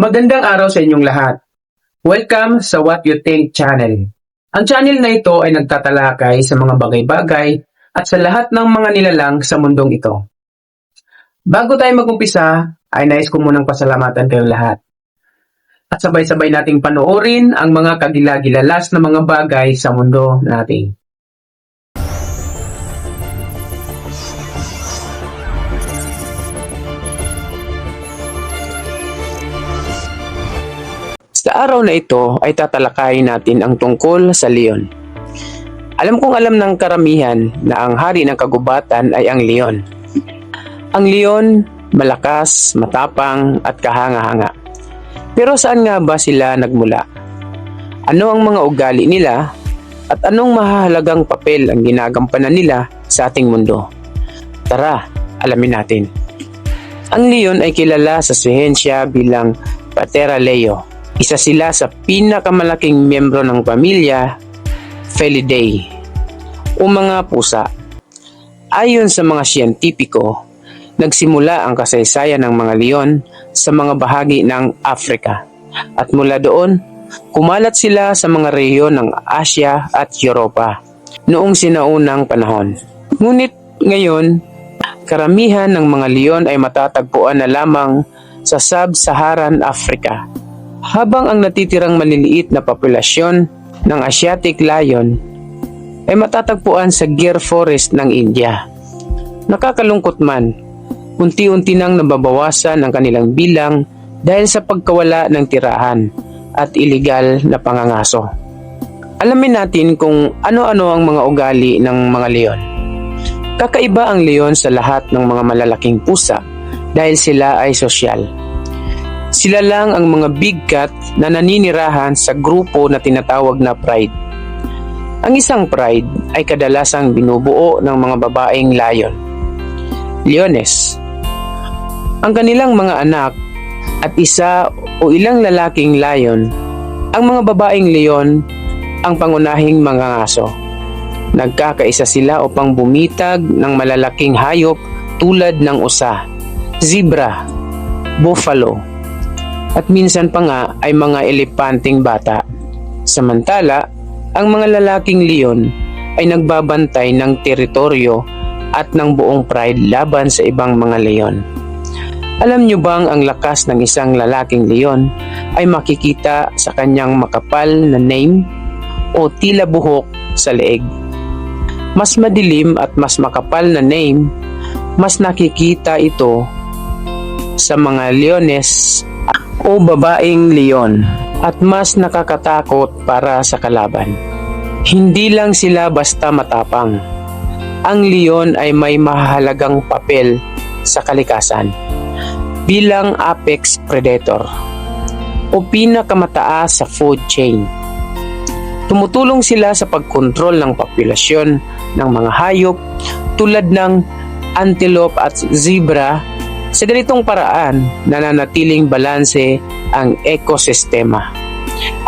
Magandang araw sa inyong lahat. Welcome sa What You Think channel. Ang channel na ito ay nagtatalakay sa mga bagay-bagay at sa lahat ng mga nilalang sa mundong ito. Bago tayo magumpisa, ay nais ko munang pasalamatan kayo lahat. At sabay-sabay nating panoorin ang mga kagilagilalas na mga bagay sa mundo natin. Sa araw na ito ay tatalakayin natin ang tungkol sa leon. Alam kong alam ng karamihan na ang hari ng kagubatan ay ang leon. Ang leon, malakas, matapang at kahanga-hanga. Pero saan nga ba sila nagmula? Ano ang mga ugali nila at anong mahalagang papel ang ginagampanan nila sa ating mundo? Tara, alamin natin. Ang leon ay kilala sa sihensya bilang Patera leo isa sila sa pinakamalaking miyembro ng pamilya, Felidae, o mga pusa. Ayon sa mga siyentipiko, nagsimula ang kasaysayan ng mga leon sa mga bahagi ng Afrika. At mula doon, kumalat sila sa mga rehiyon ng Asya at Europa noong sinaunang panahon. Ngunit ngayon, karamihan ng mga leon ay matatagpuan na lamang sa Sub-Saharan Africa habang ang natitirang maliliit na populasyon ng Asiatic lion ay matatagpuan sa Gir Forest ng India. Nakakalungkot man, unti-unti nang nababawasan ang kanilang bilang dahil sa pagkawala ng tirahan at iligal na pangangaso. Alamin natin kung ano-ano ang mga ugali ng mga leon. Kakaiba ang leon sa lahat ng mga malalaking pusa dahil sila ay sosyal. Sila lang ang mga big cat na naninirahan sa grupo na tinatawag na pride. Ang isang pride ay kadalasang binubuo ng mga babaeng lion. Leones. Ang kanilang mga anak at isa o ilang lalaking lion, ang mga babaeng leon ang pangunahing mga ngaso. Nagkakaisa sila upang bumitag ng malalaking hayop tulad ng usa, zebra, buffalo, at minsan pa nga ay mga elepanting bata. Samantala, ang mga lalaking leon ay nagbabantay ng teritoryo at ng buong pride laban sa ibang mga leon. Alam nyo bang ang lakas ng isang lalaking leon ay makikita sa kanyang makapal na name o tila buhok sa leeg? Mas madilim at mas makapal na name, mas nakikita ito sa mga leones o babaeng leon at mas nakakatakot para sa kalaban. Hindi lang sila basta matapang. Ang leon ay may mahalagang papel sa kalikasan bilang apex predator o pinakamataas sa food chain. Tumutulong sila sa pagkontrol ng populasyon ng mga hayop tulad ng antelope at zebra sa ganitong paraan, nananatiling balanse ang ekosistema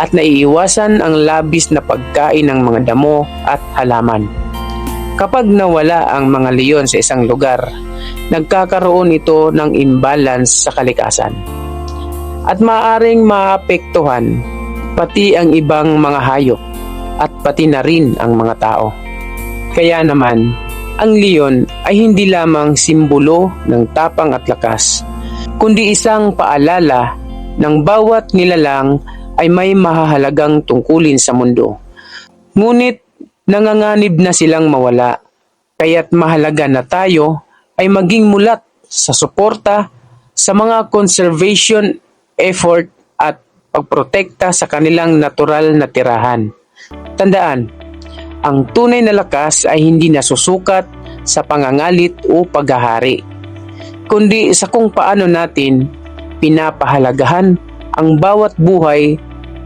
at naiiwasan ang labis na pagkain ng mga damo at halaman. Kapag nawala ang mga leon sa isang lugar, nagkakaroon ito ng imbalance sa kalikasan at maaring maapektuhan pati ang ibang mga hayop at pati na rin ang mga tao. Kaya naman, ang leon ay hindi lamang simbolo ng tapang at lakas, kundi isang paalala ng bawat nilalang ay may mahahalagang tungkulin sa mundo. Ngunit nanganganib na silang mawala, kaya't mahalaga na tayo ay maging mulat sa suporta sa mga conservation effort at pagprotekta sa kanilang natural na tirahan. Tandaan, ang tunay na lakas ay hindi nasusukat sa pangangalit o paghahari, kundi sa kung paano natin pinapahalagahan ang bawat buhay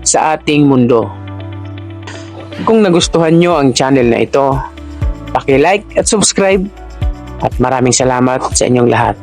sa ating mundo. Kung nagustuhan nyo ang channel na ito, paki-like at subscribe at maraming salamat sa inyong lahat.